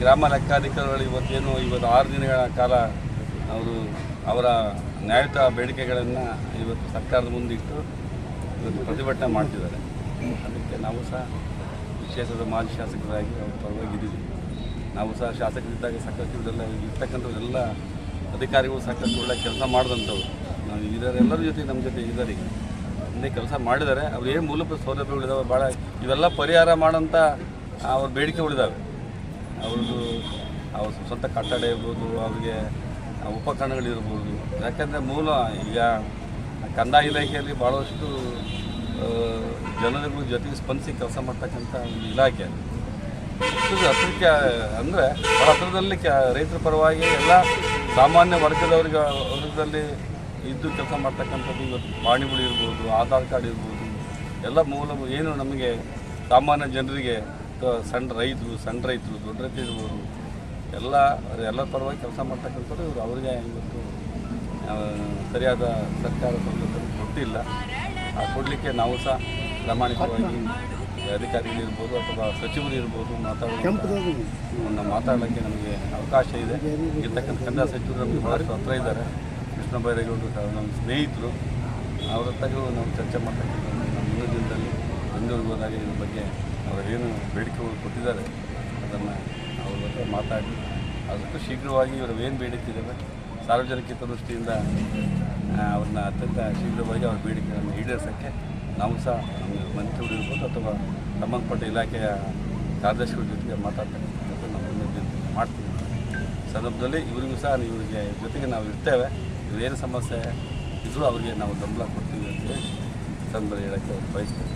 ಗ್ರಾಮ ಲೆಕ್ಕಾಧಿಕಾರಿಗಳು ಇವತ್ತೇನು ಇವತ್ತು ಆರು ದಿನಗಳ ಕಾಲ ಅವರು ಅವರ ನ್ಯಾಯಯುತ ಬೇಡಿಕೆಗಳನ್ನು ಇವತ್ತು ಸರ್ಕಾರದ ಮುಂದಿಟ್ಟು ಇವತ್ತು ಪ್ರತಿಭಟನೆ ಮಾಡ್ತಿದ್ದಾರೆ. ಅದಕ್ಕೆ ನಾವು ಸಹ ವಿಶೇಷದ ಮಾಜಿ ಶಾಸಕರಾಗಿ ಅವರು ಪರವಾಗಿದ್ದೀವಿ ನಾವು ಸಹ ಶಾಸಕರಿದ್ದಾಗ ಸಾಕಷ್ಟು ಇವರೆಲ್ಲ ಎಲ್ಲ ಅಧಿಕಾರಿಗಳು ಸಾಕಷ್ಟು ಒಳ್ಳೆ ಕೆಲಸ ಮಾಡಿದಂಥವ್ರು. ನಾವು ಇದರೆಲ್ಲರ ಜೊತೆ ನಮ್ಮ ಜೊತೆ ಇದ್ದಾರೆ. ಈಗ ಕೆಲಸ ಮಾಡಿದ್ದಾರೆ. ಅವ್ರು ಏನು ಮೂಲಭೂತ ಸೌಲಭ್ಯಗಳಿದಾವೆ? ಭಾಳ ಇವೆಲ್ಲ ಪರಿಹಾರ ಮಾಡೋಂಥ ಅವ್ರ ಬೇಡಿಕೆಗಳಿದ್ದಾವೆ ಅವ್ರದ್ದು ಅವ್ರ ಸ್ವಂತ ಕಟ್ಟಡ ಇರ್ಬೋದು, ಅವ್ರಿಗೆ ಉಪಕರಣಗಳಿರ್ಬೋದು. ಯಾಕಂದರೆ ಮೂಲ ಈಗ ಕಂದಾಯ ಇಲಾಖೆಯಲ್ಲಿ ಭಾಳಷ್ಟು ಜನರಿಗೂ ಜೊತೆಗೆ ಸ್ಪಂದಿಸಿ ಕೆಲಸ ಮಾಡ್ತಕ್ಕಂಥ ಒಂದು ಇಲಾಖೆ ಅದು. ಹತ್ರಕ್ಕೆ ಅಂದರೆ ಹತ್ರದಲ್ಲಿ ಕೆ, ರೈತರ ಪರವಾಗಿ ಎಲ್ಲ ಸಾಮಾನ್ಯ ವರ್ಗದವ್ರಿಗೆ ವರ್ಗದಲ್ಲಿ ಇದ್ದು ಕೆಲಸ ಮಾಡ್ತಕ್ಕಂಥದ್ದು ಇವತ್ತು ಪಾಣಿಗಳು ಇರ್ಬೋದು, ಆಧಾರ್ ಕಾರ್ಡ್ ಇರ್ಬೋದು, ಎಲ್ಲ ಮೂಲ, ಏನು ನಮಗೆ ಸಾಮಾನ್ಯ ಜನರಿಗೆ ಸಣ್ಣ ರೈತರು ಸಣ್ಣ ರೈತರು ದೊಡ್ಡ ರೈತರು ಇರ್ಬೋದು ಎಲ್ಲ ಎಲ್ಲರ ಪರವಾಗಿ ಕೆಲಸ ಮಾಡ್ತಕ್ಕಂಥವ್ರು ಇವರು. ಅವರಿಗೆ ಇವತ್ತು ಸರಿಯಾದ ಸರ್ಕಾರ ಸೌಲಭ್ಯ ಕೊಟ್ಟಿಲ್ಲ. ಆ ಕೊಡಲಿಕ್ಕೆ ನಾವು ಸಹ ಪ್ರಾಮಾಣಿಕವಾಗಿ ಅಧಿಕಾರಿಗಳಿರ್ಬೋದು ಅಥವಾ ಸಚಿವರು ಇರ್ಬೋದು ಮಾತಾಡೋದು ಮಾತಾಡೋಕ್ಕೆ ಮಾತಾಡಲಿಕ್ಕೆ ನಮಗೆ ಅವಕಾಶ ಇದೆ. ಇರ್ತಕ್ಕಂಥ ಕನ್ನಡ ಸಚಿವರು ನಮಗೆ ಭಾಳಷ್ಟು ಹತ್ರ ಇದ್ದಾರೆ. ಕೃಷ್ಣ ಬೈರೇಗೌಡರು ನಮ್ಮ ಸ್ನೇಹಿತರು. ಅವರ ತಗೋ ನಾವು ಚರ್ಚೆ ಮಾಡ್ತಕ್ಕಂಥ ನಮ್ಮ ದಿನದಲ್ಲಿ ಬೆಂಗಳೂರಿಗೆ ಹೋದಾಗ ಇದ್ರ ಬಗ್ಗೆ ಏನು ಬೇಡಿಕೆಗಳು ಕೊಟ್ಟಿದ್ದಾರೆ, ಅದನ್ನು ಅವ್ರ ಹತ್ರ ಮಾತಾಡಿ. ಅದಕ್ಕೂ ಶೀಘ್ರವಾಗಿ ಇವರು ಏನು ಬೇಡಿಕೆ ಇದ್ದಾವೆ ಸಾರ್ವಜನಿಕ ಹಿತದೃಷ್ಟಿಯಿಂದ ಅವ್ರನ್ನ ಅತ್ಯಂತ ಶೀಘ್ರವಾಗಿ ಅವ್ರ ಬೇಡಿಕೆಗಳನ್ನು ಈಡೇರಿಸೋಕ್ಕೆ ನಾವು ಸಹ ನಮಗೆ ಮಂತ್ರಿಗಳು ಇರ್ಬೋದು ಅಥವಾ ಸಂಬಂಧಪಟ್ಟ ಇಲಾಖೆಯ ಕಾರ್ಯದರ್ಶಿಗಳ ಜೊತೆಗೆ ಮಾತಾಡ್ತಕ್ಕಂಥದ್ದು ನಾವು ಮಾಡ್ತೀವಿ. ಸಂದರ್ಭದಲ್ಲಿ ಇವರಿಗೂ ಸಹ ಇವರಿಗೆ ಜೊತೆಗೆ ನಾವು ಇರ್ತೇವೆ. ಇವರೇನು ಸಮಸ್ಯೆ ಇದ್ರೂ ಅವರಿಗೆ ನಾವು ಬೆಂಬಲ ಕೊಡ್ತೀವಿ ಅಂತೇಳಿ ಸಂದರ್ಭ ಹೇಳೋಕ್ಕೆ ಬಯಸ್ತೇವೆ.